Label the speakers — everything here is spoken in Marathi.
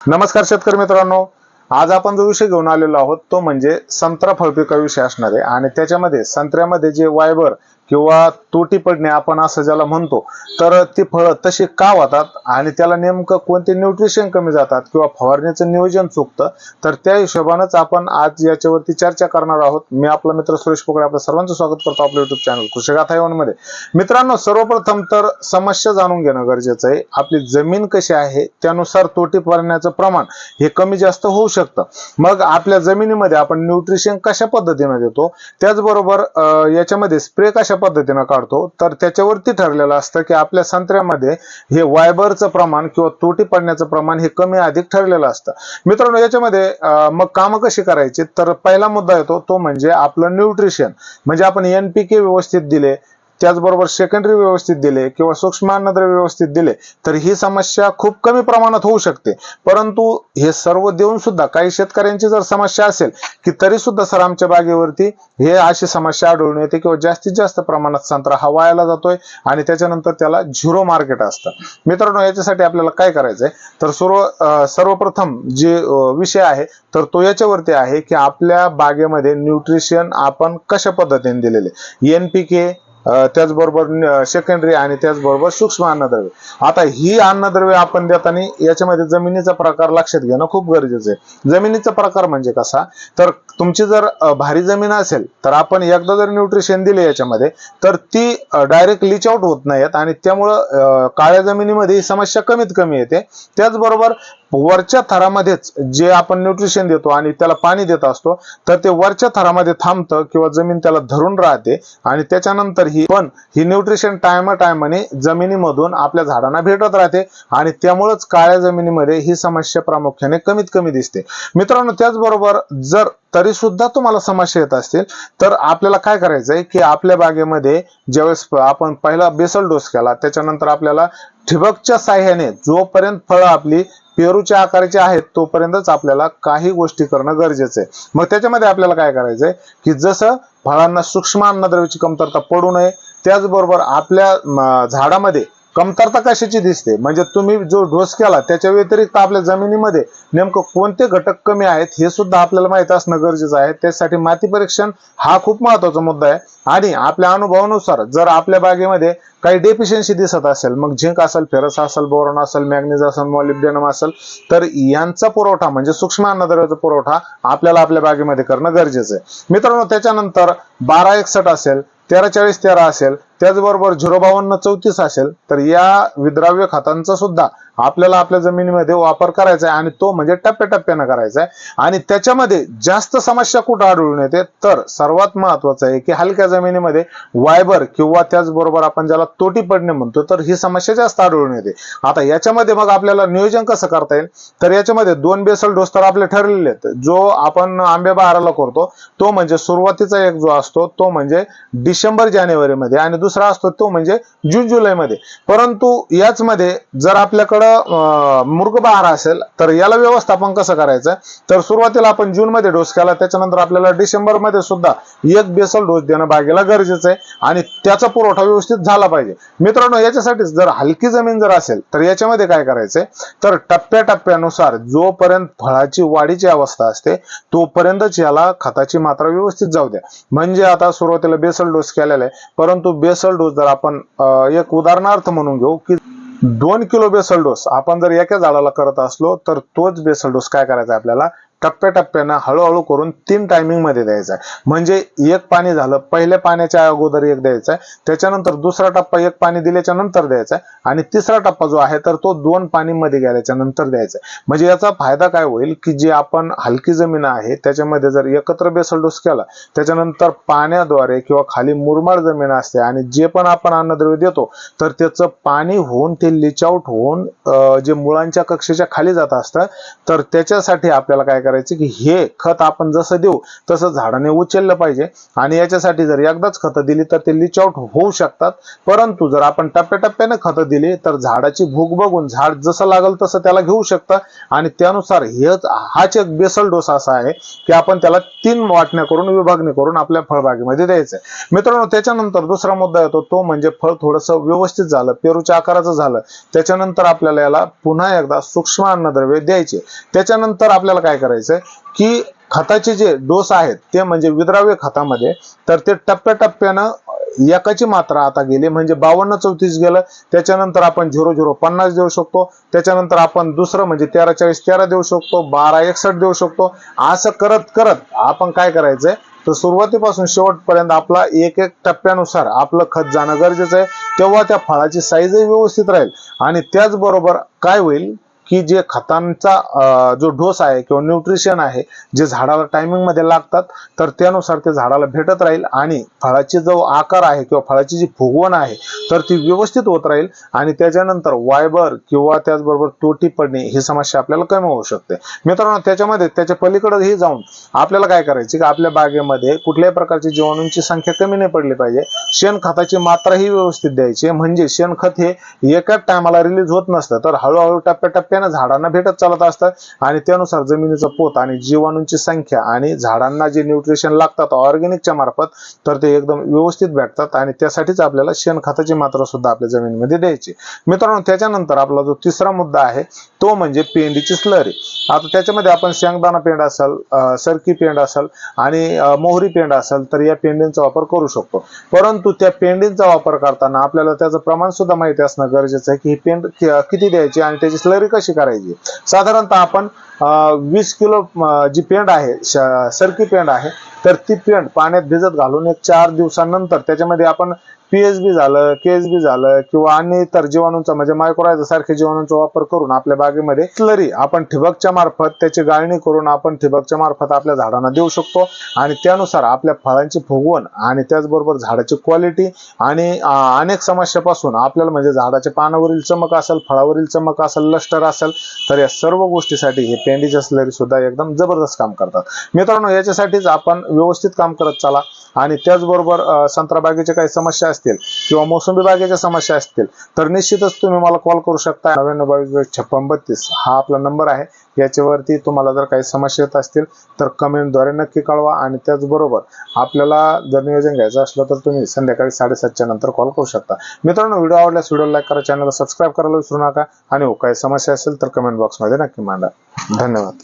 Speaker 1: नमस्कार शेतकरी मित्रांनो. आज आपण जो विषय घेऊन आलेलो आहोत तो म्हणजे संत्रा फळपिका विषय असणार आहे. आणि त्याच्यामध्ये संत्र्यामध्ये जे वायबर किंवा तोटी पडणे आपण असं ज्याला म्हणतो तर ती फळं तशी का होतात आणि त्याला नेमकं कोणते न्यूट्रिशन कमी जातात किंवा फवारणीचं नियोजन चुकतं तर त्या हिशोबानंच आपण आज याच्यावरती चर्चा करणार आहोत. मी आपला मित्र सुरेश पोकळे आपलं सर्वांचं स्वागत करतो आपल्या युट्यूब चॅनल कृषिगाथा मध्ये. मित्रांनो सर्वप्रथम तर समस्या जाणून घेणं गरजेचं आहे. आपली जमीन कशी आहे त्यानुसार तोटी पडण्याचं प्रमाण हे कमी जास्त होऊ शकतं. मग आपल्या जमिनीमध्ये आपण न्यूट्रिशन कशा पद्धतीनं देतो त्याचबरोबर याच्यामध्ये स्प्रे कशा पद्धतीनं काढतो तर त्याच्यावरती ठरलेलं असतं की आपल्या संत्र्यामध्ये हे वायबरचं प्रमाण किंवा तोटी पडण्याचं प्रमाण हे कमी अधिक ठरलेलं असतं. मित्रांनो याच्यामध्ये मग कामं कशी करायची? तर पहिला मुद्दा येतो तो म्हणजे आपलं न्यूट्रिशन म्हणजे आपण एनपीके व्यवस्थित दिले त्याचबरोबर सेकंडरी व्यवस्थित दिले किंवा सूक्ष्म अन्नद्रव्य व्यवस्थित दिले तर ही समस्या खूप कमी प्रमाणात होऊ शकते. परंतु हे सर्व देऊन सुद्धा काही शेतकऱ्यांची जर समस्या असेल की तरी सुद्धा सर आमच्या बागेवरती हे अशी समस्या आढळून येते किंवा जास्तीत जास्त प्रमाणात संत्रा हा वायाला जातोय आणि त्याच्यानंतर त्याला झिरो मार्केट असतं. मित्रांनो याच्यासाठी आपल्याला काय करायचंय? तर सर्व सर्वप्रथम जे विषय आहे तर तो याच्यावरती आहे की आपल्या बागेमध्ये न्यूट्रिशन आपण कशा पद्धतीने दिलेले? एनपीके त्याचबरोबर सेकंडरी आणि त्याचबरोबर सूक्ष्म अन्नद्रव्य. आता ही अन्नद्रव्य आपण देताना याच्यामध्ये जमिनीचा प्रकार लक्षात घेणं खूप गरजेचं आहे. जमिनीचा प्रकार म्हणजे कसा? तर तुमची जर भारी जमीन असेल तर आपण एकदा जर न्यूट्रिशन दिले याच्यामध्ये तर ती डायरेक्ट लिच आउट होत नाहीत आणि त्यामुळं काळ्या जमिनीमध्ये ही समस्या कमीत कमी येते. त्याचबरोबर वरच्या थरामध्येच जे आपण न्यूट्रिशन देतो आणि त्याला पाणी देत असतो तर ते वरच्या थरामध्ये थांबतं किंवा जमीन त्याला धरून राहते आणि त्याच्यानंतर ही पण ही न्यूट्रिशन टायमा टायमाने जमिनीमधून आपल्या झाडांना भेटत राहते आणि त्यामुळेच काळ्या जमिनीमध्ये ही समस्या प्रामुख्याने कमीत कमी दिसते. मित्रांनो त्याचबरोबर जर तरी सुद्धा तुम्हाला समस्या येत असतील तर आपल्याला काय करायचंय की आपल्या बागेमध्ये ज्यावेळेस आपण पहिला बेसल डोस केला त्याच्यानंतर आपल्याला ठिबकच्या साह्याने जोपर्यंत फळं आपली पेरूच्या आकाराचे आहेत तोपर्यंतच आपल्याला काही गोष्टी करणं गरजेचं आहे मग त्याच्यामध्ये आपल्याला काय करायचंय? की जसं फळांना सूक्ष्म अन्नद्रव्याची कमतरता पडू नये त्याचबरोबर आपल्या झाडामध्ये कमतरता कशाची दिसते? म्हणजे तुम्ही जो डोस केला त्याच्या व्यतिरिक्त आपल्या जमिनीमध्ये नेमकं कोणते घटक कमी आहेत हे सुद्धा आपल्याला माहीत असणं गरजेचं आहे. त्यासाठी माती परीक्षण हा खूप महत्त्वाचा मुद्दा आहे. आणि आपल्या अनुभवानुसार जर आपल्या बागेमध्ये काही डेफिशियन्सी दिसत असेल मग झिंक असेल फेरस असेल बोरॉन असेल मॅग्नेज असेल मॉलिब्डेनम असेल तर यांचा पुरवठा म्हणजे सूक्ष्म अन्नद्रव्याचा पुरवठा आपल्याला आपल्या बागेमध्ये करणं गरजेचं आहे. मित्रांनो त्याच्यानंतर बारा एकसठ असेल तेरा चाळीस तेरा असेल त्याचबरोबर झिरो बावन्न चौतीस असेल तर या विद्राव्य खतांचा सुद्धा आपल्याला आपल्या जमिनीमध्ये वापर करायचा आहे आणि तो म्हणजे टप्प्याटप्प्यानं करायचा आहे. आणि त्याच्यामध्ये जास्त समस्या कुठं आढळून येते? तर सर्वात महत्वाचं आहे की हलक्या जमिनीमध्ये वायबर किंवा त्याचबरोबर आपण ज्याला तोटी पडणे म्हणतो तर ही समस्या जास्त आढळून येते. आता याच्यामध्ये मग आपल्याला नियोजन कसं करता येईल? तर याच्यामध्ये दोन बेसल डोस तर आपले ठरलेले आहेत. जो आपण आंबे बहाराला करतो तो म्हणजे सुरुवातीचा एक जो असतो तो म्हणजे डिसेंबर जानेवारीमध्ये. आणि दुसरा असतो तो म्हणजे जून जुलैमध्ये परंतु याचमध्ये जर आपल्याकडं मृग बहार असेल तर याला व्यवस्थापन कसं करायचं? तर सुरुवातीला आपण जून मध्ये डोस केला त्याच्यानंतर आपल्याला डिसेंबरमध्ये सुद्धा एक बेसल डोस देणं बागेला गरजेचं आहे आणि त्याचा पुरवठा व्यवस्थित झाला पाहिजे. मित्रांनो याच्यासाठीच जर हलकी जमीन जर असेल तर याच्यामध्ये काय करायचंय? तर टप्प्याटप्प्यानुसार जोपर्यंत फळाची वाढीची अवस्था असते तोपर्यंतच याला खताची मात्रा व्यवस्थित जाऊ द्या. म्हणजे आता सुरुवातीला बेसल डोस केलेला आहे परंतु बेसल डोस जर आपण एक उदाहरणार्थ म्हणून घेऊ की दोन किलो बेसल डोस आपण जर एका झाडाला करत असलो तर तोच बेसल डोस काय करायचा आपल्याला? टप्प्याटप्प्यानं हळूहळू करून तीन टायमिंगमध्ये द्यायचा आहे म्हणजे एक पाणी झालं पहिल्या पाण्याच्या अगोदर एक द्यायचा आहे त्याच्यानंतर दुसरा टप्पा एक पाणी दिल्याच्या नंतर द्यायचा आहे आणि तिसरा टप्पा जो आहे तर तो दोन पाणी मध्ये गेल्याच्यानंतर द्यायचा आहे म्हणजे याचा फायदा काय होईल की जे आपण हलकी जमीन आहे त्याच्यामध्ये जर एकत्र बेसल डोस केला त्याच्यानंतर पाण्याद्वारे किंवा खाली मुरमाड जमीन असते आणि जे पण आपण अन्नद्रव्य देतो तर त्याचं पाणी होऊन ते लिचआउट होऊन जे मुळांच्या कक्षेच्या खाली जात असतं तर त्याच्यासाठी आपल्याला काय करायचं की हे खत आपण जसं देऊ तसं झाडाने उचललं पाहिजे. आणि याच्यासाठी जर एकदाच खतं दिली तर ते लिच आउट होऊ शकतात. परंतु जर आपण टप्प्याटप्प्याने खतं दिली तर झाडाची भूक बघून झाड जसं लागल तसं त्याला घेऊ शकतं. आणि त्यानुसार हेच हाच एक बेसल डोस असा आहे की आपण त्याला तीन वाटण्या करून विभागणी करून आपल्या फळबागेमध्ये द्यायचं मित्रांनो त्याच्यानंतर दुसरा मुद्दा येतो तो म्हणजे फळ थोडंसं व्यवस्थित झालं पेरूच्या आकाराचं झालं. त्याच्यानंतर आपल्याला याला पुन्हा एकदा सूक्ष्म अन्नद्रव्य द्यायचे. त्याच्यानंतर आपल्याला काय करायचं? करायचंय की खताचे जे डोस आहेत ते म्हणजे विद्राव्य खतामध्ये तर ते टप्प्याटप्प्यानं एकाची मात्रा आता गेली म्हणजे बावन्न चौतीस गेलं त्याच्यानंतर आपण झिरो झिरो पन्नास देऊ शकतो त्याच्यानंतर आपण दुसरं म्हणजे तेरा चाळीस तेरा देऊ शकतो बारा एकसष्ट देऊ शकतो असं करत करत आपण काय करायचंय तर सुरुवातीपासून शेवटपर्यंत आपला एक एक टप्प्यानुसार आपलं खत जाणं गरजेचं आहे तेव्हा त्या फळाची साईजही व्यवस्थित राहील आणि त्याचबरोबर काय होईल की जे खतांचा जो डोस आहे किंवा न्यूट्रिशन आहे जे झाडाला टायमिंगमध्ये लागतात तर त्यानुसार ते झाडाला भेटत राहील आणि फळाची जो आकार आहे किंवा फळाची जी फुगवण आहे तर ती व्यवस्थित होत राहील आणि त्याच्यानंतर वायबर किंवा त्याचबरोबर तोटी पडणे ही समस्या आपल्याला कमी होऊ शकते. मित्रांनो त्याच्यामध्ये त्याच्या पलीकडेही जाऊन आपल्याला काय करायचे की आपल्या बागेमध्ये कुठल्याही प्रकारची जीवाणूंची संख्या कमी नाही पडली पाहिजे. शेणखताची मात्रा ही व्यवस्थित द्यायची म्हणजे शेणखत हे एकाच टायमाला रिलीज होत नसतं तर हळूहळू टप्प्याटप्प्यानं झाडांना भेटत चालत असतात आणि त्यानुसार जमिनीचा पोत आणि जीवाणूंची संख्या आणि झाडांना जे न्यूट्रिशन लागतात ऑर्गॅनिकच्या मार्फत तर ते एकदम व्यवस्थित भेटतात आणि त्यासाठीच आपल्याला शेणखताची मात्रा सुद्धा आपल्या जमिनीमध्ये द्यायची. मित्रांनो त्याच्यानंतर आपला जो तिसरा मुद्दा आहे तो म्हणजे पेंडीची स्लरी आता त्याच्यामध्ये आपण शेंगदाणा पेंड असेल सरकी पेंड असेल आणि मोहरी पेंड असेल तर या पेंडींचा वापर करू शकतो. परंतु त्या पेंडींचा वापर करताना आपल्याला त्याचं प्रमाण सुद्धा माहिती असणं गरजेचं आहे की ही पेंड किती द्यायची आणि त्याची स्लरी कशी करायची? साधारणतः आपण वीस किलो जी पेंड आहे सरकी पेंड आहे तर ती पेंट पाण्यात भिजत घालून एक चार दिवसानंतर त्याच्यामध्ये आपण पीएचबी झालं केएसबी झालं किंवा अन्य इतर जीवाणूंचा म्हणजे मायक्रोरायझा सारखे जीवाणूंचा वापर करून आपल्या बागेमध्ये स्लरी आपण ठिबकच्या मार्फत त्याची गाळणी करून आपण ठिबकच्या मार्फत आपल्या झाडांना देऊ शकतो. आणि त्यानुसार आपल्या फळांची फुगवण आणि त्याचबरोबर झाडाची क्वालिटी आणि अनेक समस्यापासून आपल्याला म्हणजे झाडाच्या पानावरील चमक असेल फळावरील चमक असेल लष्टर असेल तर या सर्व गोष्टीसाठी हे पेंडीच्या स्लरी सुद्धा एकदम जबरदस्त काम करतात. मित्रांनो याच्यासाठीच आपण व्यवस्थित काम करत चला. आणि त्याचबरोबर संत्रा बागेच्या काही समस्या असतील किंवा मोसंबी बागेच्या समस्या असतील तर निश्चितच तुम्ही मला कॉल करू शकता. नव्याण्णव बावीस बावीस छप्पन बत्तीस हा आपला नंबर आहे. याच्यावरती तुम्हाला जर काही समस्या येत असतील तर कमेंटद्वारे नक्की कळवा आणि त्याचबरोबर आपल्याला जर नियोजन घ्यायचं असलं तर तुम्ही संध्याकाळी साडेसातच्या नंतर कॉल करू शकता. मित्रांनो व्हिडिओ आवडल्यास व्हिडिओ लाईक करा चॅनलला सबस्क्राईब करायला विसरू नका. आणि हो काही समस्या असेल तर कमेंट बॉक्समध्ये नक्की मांडा. धन्यवाद.